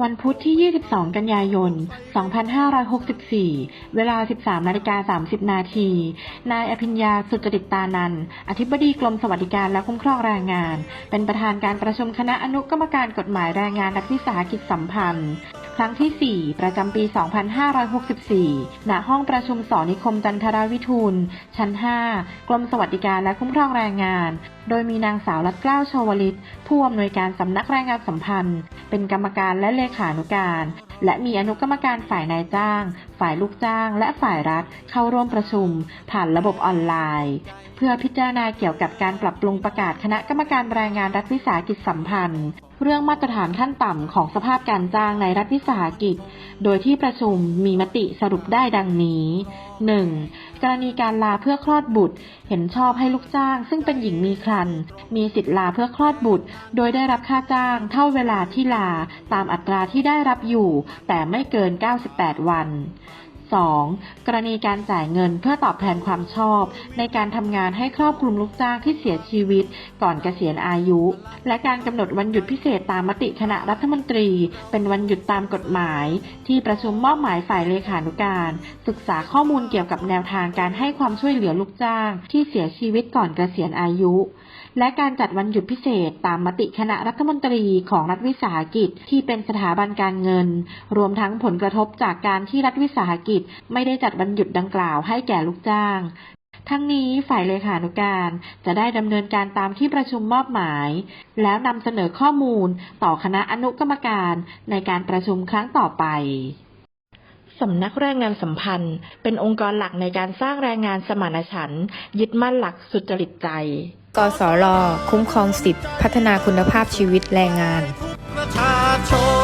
วันพุธที่ 22 กันยายน 2564 เวลา 13นาฬิกา30 นาที นายอภิญญาสุจริตตานันท์อธิบดีกรมสวัสดิการและคุ้มครองแรงงาน เป็นประธานการประชุมคณะอนุกรรมการกฎหมายแรงงานรัฐวิสาหกิจสัมพันธ์ ครั้งที่ 4 ประจำปี 2564 ณ ห้องประชุมสอนิคมจันทราวิทูล ชั้น 5 กรมสวัสดิการและคุ้มครองแรงงาน โดยมีนางสาวรัตเกล้าชวลิต ผู้อำนวยการสำนักแรงงานสัมพันธ์ เป็นกรรมการและเลขานุการและมีอนุกรรมการฝ่ายนายจ้าง ฝ่ายลูกจ้าง และฝ่ายรัฐเข้าร่วมประชุม ผ่านระบบออนไลน์ เพื่อพิจารณาเกี่ยวกับการปรับปรุงประกาศคณะกรรมการแรงงานรัฐวิสาหกิจสัมพันธ์ เรื่องมาตรฐานขั้นต่ำของสภาพการจ้างในรัฐวิสาหกิจ โดยที่ประชุมมีมติสรุปได้ดังนี้ 1. กรณีการลาเพื่อคลอดบุตร เห็นชอบให้ลูกจ้าง ซึ่งเป็นหญิงมีครรภ์มีสิทธิลาเพื่อคลอดบุตร โดยได้รับค่าจ้าง เท่าเวลาที่ลาตามอัตราที่ได้รับอยู่แต่ไม่เกิน 98 วัน 2. กรณีการจ่ายเงินเพื่อตอบแทนความชอบ ในการทำงานให้ครอบคลุมลูกจ้างที่เสียชีวิต ก่อนเกษียณอายุ และการกำหนดวันหยุดพิเศษตามมติคณะรัฐมนตรี เป็นวันหยุดตามกฎหมาย ที่ประชุมมอบหมายฝ่ายเลขานุการ ศึกษาข้อมูลเกี่ยวกับแนวทางการให้ความช่วยเหลือลูกจ้าง ที่เสียชีวิตก่อนเกษียณอายุ และการจัดวันหยุดพิเศษตามมติคณะรัฐมนตรีของรัฐวิสาหกิจ ที่เป็นสถาบันการเงิน รวมทั้งผลกระทบจากการที่รัฐวิสาหกิจไม่ได้จัดวันหยุดดังกล่าวให้แก่ลูกจ้าง ทั้งนี้ฝ่ายเลขานุการจะได้ดำเนินการตามที่ประชุมมอบหมาย แล้วนำเสนอข้อมูลต่อคณะอนุกรรมการในการประชุมครั้งต่อไปสำนักแรงงานสัมพันธ์ เป็นองค์กรหลักในการสร้างแรงงานสมานฉันท์ยึดมั่นหลักสุจริตใจ กสรคุ้มครองสิทธิพัฒนาคุณภาพชีวิตแรงงานประชาชน